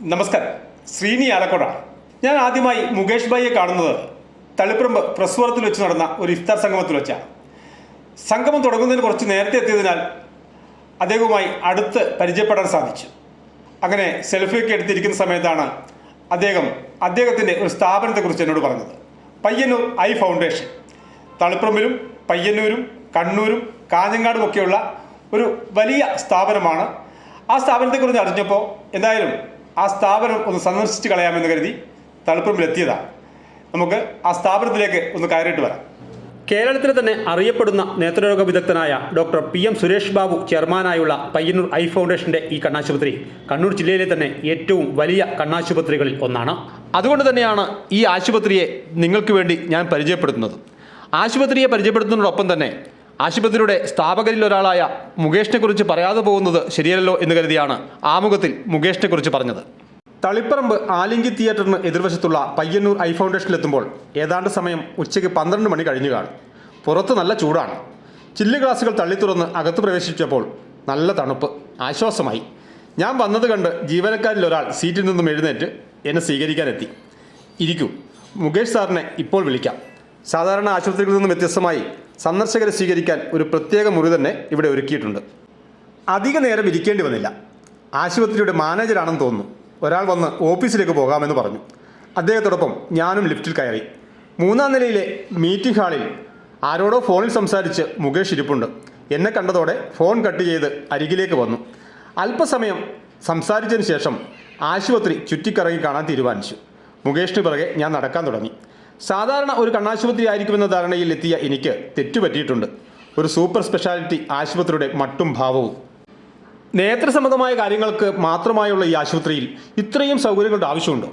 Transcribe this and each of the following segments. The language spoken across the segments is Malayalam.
നമസ്കാരം. ശ്രീനി ആലക്കോട. ഞാൻ ആദ്യമായി മുകേഷ് ഭായിയെ കാണുന്നത് തളിപ്പറമ്പ് പ്രസ്വറത്തിൽ വെച്ച് നടന്ന ഒരു ഇഫ്താർ സംഗമത്തിൽ വെച്ചാണ് സംഗമം തുടങ്ങുന്നതിന് കുറച്ച് നേരത്തെ എത്തിയതിനാൽ അദ്ദേഹവുമായി അടുത്ത് പരിചയപ്പെടാൻ സാധിച്ചു. അങ്ങനെ സെൽഫിയൊക്കെ എടുത്തിരിക്കുന്ന സമയത്താണ് അദ്ദേഹം അദ്ദേഹത്തിന്റെ ഒരു സ്ഥാപനത്തെക്കുറിച്ച് എന്നോട് പറഞ്ഞത്. Payyanur eye foundation. തളിപ്പറമ്പിലും പയ്യന്നൂരും കണ്ണൂരും കാഞ്ഞങ്ങാടും ഒക്കെയുള്ള ഒരു വലിയ സ്ഥാപനമാണ്. ആ സ്ഥാപനത്തെക്കുറിച്ച് അറിഞ്ഞപ്പോൾ എന്തായാലും ആ സ്ഥാപനം ഒന്ന് സന്ദർശിച്ച് കളയാമെന്ന് കരുതി തളിപ്പറമ്പിലെത്തിയതാണ് നമുക്ക് ആ സ്ഥാപനത്തിലേക്ക് ഒന്ന് കയറിയിട്ട് വരാം. കേരളത്തിലെ തന്നെ അറിയപ്പെടുന്ന നേത്രരോഗ വിദഗ്ധനായ doctor P M Suresh Babu ചെയർമാനായുള്ള Payyanur eye ഫൗണ്ടേഷന്റെ ഈ കണ്ണാശുപത്രി കണ്ണൂർ ജില്ലയിലെ തന്നെ ഏറ്റവും വലിയ കണ്ണാശുപത്രികളിൽ ഒന്നാണ്. അതുകൊണ്ട് തന്നെയാണ് ഈ ആശുപത്രിയെ നിങ്ങൾക്ക് വേണ്ടി ഞാൻ പരിചയപ്പെടുത്തുന്നത്. ആശുപത്രിയെ പരിചയപ്പെടുത്തുന്നതിനോടൊപ്പം തന്നെ ആശുപത്രിയുടെ സ്ഥാപകരിൽ ഒരാളായ മുകേഷിനെ കുറിച്ച് പറയാതെ പോകുന്നത് ശരിയല്ലല്ലോ എന്ന് കരുതിയാണ് ആമുഖത്തിൽ മുകേഷിനെ കുറിച്ച് പറഞ്ഞത്. തളിപ്പറമ്പ് ആലിംഗി തിയേറ്ററിന് എതിർവശത്തുള്ള പയ്യന്നൂർ ഐ ഫൗണ്ടേഷനിലെത്തുമ്പോൾ ഏതാണ്ട് സമയം ഉച്ചയ്ക്ക് പന്ത്രണ്ട് മണി കഴിഞ്ഞു കാണും. പുറത്ത് നല്ല ചൂടാണ്. ചില്ല് ഗ്ലാസുകൾ തള്ളിത്തുറന്ന് അകത്ത് പ്രവേശിച്ചപ്പോൾ നല്ല തണുപ്പ്. ആശ്വാസമായി. ഞാൻ വന്നത് കണ്ട് ജീവനക്കാരിൽ ഒരാൾ സീറ്റിൽ നിന്നും എഴുന്നേറ്റ് എന്നെ സ്വീകരിക്കാനെത്തി. ഇരിക്കൂ. മുകേഷ് സാറിനെ ഇപ്പോൾ വിളിക്കാം. സാധാരണ ആശുപത്രികളിൽ നിന്നും വ്യത്യസ്തമായി സന്ദർശകരെ സ്വീകരിക്കാൻ ഒരു പ്രത്യേക മുറി തന്നെ ഇവിടെ ഒരുക്കിയിട്ടുണ്ട്. അധിക നേരം ഇരിക്കേണ്ടി വന്നില്ല. ആശുപത്രിയുടെ മാനേജരാണെന്ന് തോന്നുന്നു. ഒരാൾ വന്ന് ഓഫീസിലേക്ക് പോകാമെന്ന് പറഞ്ഞു. അദ്ദേഹത്തോടൊപ്പം ഞാനും ലിഫ്റ്റിൽ കയറി. മൂന്നാം നിലയിലെ മീറ്റിംഗ് ഹാളിൽ ആരോടോ ഫോണിൽ സംസാരിച്ച് മുകേഷ് ഇരിപ്പുണ്ട്. എന്നെ കണ്ടതോടെ ഫോൺ കട്ട് ചെയ്ത് അരികിലേക്ക് വന്നു. അല്പസമയം സംസാരിച്ചതിന് ശേഷം ആശുപത്രി ചുറ്റിക്കറങ്ങി കാണാൻ തീരുമാനിച്ചു. മുകേഷിന് പിറകെ ഞാൻ നടക്കാൻ തുടങ്ങി. സാധാരണ ഒരു കണ്ണാശുപത്രി ആയിരിക്കുമെന്ന ധാരണയിൽ എത്തിയ എനിക്ക് തെറ്റുപറ്റിയിട്ടുണ്ട്. ഒരു സൂപ്പർ സ്പെഷ്യാലിറ്റി ആശുപത്രിയുടെ മട്ടും ഭാവവും. നേത്രസംബന്ധമായ കാര്യങ്ങൾക്ക് മാത്രമായുള്ള ഈ ആശുപത്രിയിൽ ഇത്രയും സൗകര്യങ്ങളുടെ ആവശ്യമുണ്ടോ?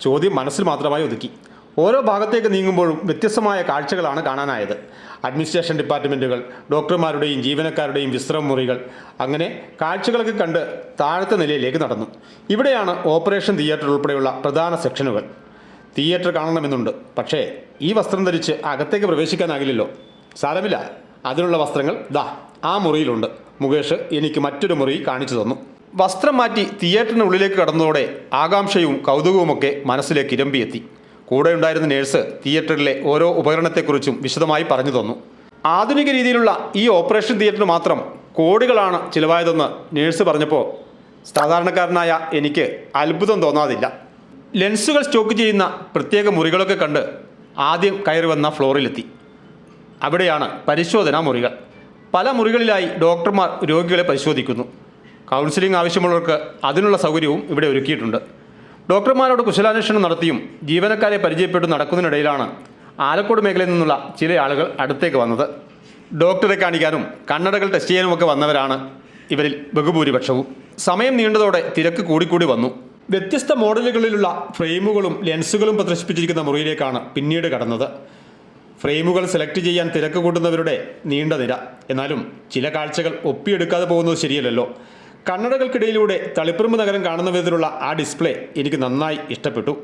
ചോദ്യം മനസ്സിൽ മാത്രമായി ഒതുക്കി. ഓരോ ഭാഗത്തേക്ക് നീങ്ങുമ്പോഴും വ്യത്യസ്തമായ കാഴ്ചകളാണ് കാണാനായത്. അഡ്മിനിസ്ട്രേഷൻ ഡിപ്പാർട്ട്മെന്റുകൾ ഡോക്ടർമാരുടെയും ജീവനക്കാരുടെയും വിശ്രമ മുറികൾ അങ്ങനെ കാഴ്ചകളൊക്കെ കണ്ട് താഴത്തെ നിലയിലേക്ക് നടന്നു. ഇവിടെയാണ് ഓപ്പറേഷൻ തിയേറ്റർ ഉൾപ്പെടെയുള്ള പ്രധാന സെക്ഷനുകൾ. തിയേറ്റർ കാണണമെന്നുണ്ട്. പക്ഷേ ഈ വസ്ത്രം ധരിച്ച് അകത്തേക്ക് പ്രവേശിക്കാനാകില്ലല്ലോ. സാരമില്ല. അതിനുള്ള വസ്ത്രങ്ങൾ ദാ ആ മുറിയിലുണ്ട്. മുകേഷ് എനിക്ക് മറ്റൊരു മുറി കാണിച്ചു തന്നു. വസ്ത്രം മാറ്റി തിയേറ്ററിന് ഉള്ളിലേക്ക് കടന്നതോടെ ആകാംക്ഷയും കൗതുകവുമൊക്കെ മനസ്സിലേക്ക് ഇരമ്പിയെത്തി. കൂടെ ഉണ്ടായിരുന്ന നേഴ്സ് തിയേറ്ററിലെ ഓരോ ഉപകരണത്തെക്കുറിച്ചും വിശദമായി പറഞ്ഞു തന്നു. ആധുനിക രീതിയിലുള്ള ഈ ഓപ്പറേഷൻ തിയേറ്ററിന് മാത്രം കോടികളാണ് ചിലവായതെന്ന് നേഴ്സ് പറഞ്ഞപ്പോൾ സാധാരണക്കാരനായ എനിക്ക് അത്ഭുതം തോന്നാതില്ല. ലെൻസുകൾ സ്റ്റോക്ക് ചെയ്യുന്ന പ്രത്യേക മുറികളൊക്കെ കണ്ട് ആദ്യം കയറി വന്ന ഫ്ലോറിലെത്തി. അവിടെയാണ് പരിശോധനാ മുറികൾ. പല മുറികളിലായി ഡോക്ടർമാർ രോഗികളെ പരിശോധിക്കുന്നു. കൗൺസിലിംഗ് ആവശ്യമുള്ളവർക്ക് അതിനുള്ള സൗകര്യവും ഇവിടെ ഒരുക്കിയിട്ടുണ്ട്. ഡോക്ടർമാരോട് കുശലാന്വേഷണം നടത്തിയും ജീവനക്കാരെ പരിചയപ്പെട്ടു നടക്കുന്നതിനിടയിലാണ് ആലക്കോട് മേഖലയിൽ നിന്നുള്ള ചില ആളുകൾ അടുത്തേക്ക് വന്നത്. ഡോക്ടറെ കാണിക്കാനും കണ്ണടകൾ ടെസ്റ്റ് ചെയ്യാനുമൊക്കെ വന്നവരാണ് ഇവരിൽ ബഹുഭൂരിപക്ഷവും. സമയം നീണ്ടതോടെ തിരക്ക് കൂടിക്കൂടി വന്നു. വ്യത്യസ്ത മോഡലുകളിലുള്ള ഫ്രെയിമുകളും ലെൻസുകളും പ്രദർശിപ്പിച്ചിരിക്കുന്ന മുറിയിലേക്കാണ് പിന്നീട് കടന്നത്. ഫ്രെയിമുകൾ സെലക്ട് ചെയ്യാൻ തിരക്ക് കൂട്ടുന്നവരുടെ നീണ്ട നിര. എന്നാലും ചില കാഴ്ചകൾ ഒപ്പിയെടുക്കാതെ പോകുന്നത് ശരിയല്ലല്ലോ. കണ്ണടകൾക്കിടയിലൂടെ തളിപ്പറമ്പ് നഗരം കാണുന്ന വിധത്തിലുള്ള ആ ഡിസ്പ്ലേ എനിക്ക് നന്നായി ഇഷ്ടപ്പെട്ടു.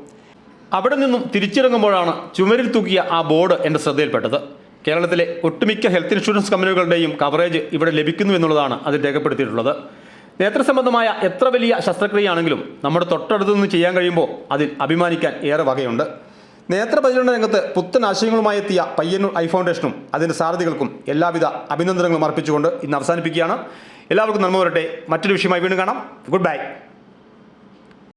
അവിടെ നിന്നും തിരിച്ചിറങ്ങുമ്പോഴാണ് ചുമരിൽ തൂക്കിയ ആ ബോർഡ് എന്റെ ശ്രദ്ധയിൽപ്പെട്ടത്. കേരളത്തിലെ ഒട്ടുമിക്ക ഹെൽത്ത് ഇൻഷുറൻസ് കമ്പനികളുടെയും കവറേജ് ഇവിടെ ലഭിക്കുന്നു എന്നുള്ളതാണ് അതിൽ രേഖപ്പെടുത്തിയിട്ടുള്ളത്. നേത്രസംബന്ധമായ എത്ര വലിയ ശസ്ത്രക്രിയയാണെങ്കിലും നമ്മുടെ തൊട്ടടുത്തു നിന്ന് ചെയ്യാൻ കഴിയുമ്പോൾ അതിൽ അഭിമാനിക്കാൻ ഏറെ വകയുണ്ട്. നേത്രപരിചരണ രംഗത്ത് പുത്തൻ ആശയങ്ങളുമായി എത്തിയ പയ്യന്നൂർ ഐ ഫൗണ്ടേഷനും അതിന്റെ സാരഥികൾക്കും എല്ലാവിധ അഭിനന്ദനങ്ങളും അർപ്പിച്ചുകൊണ്ട് ഇന്ന് അവസാനിപ്പിക്കുകയാണ്. എല്ലാവർക്കും നന്മ വരട്ടെ. മറ്റൊരു വിഷയമായി വീണ്ടും കാണാം. Good bye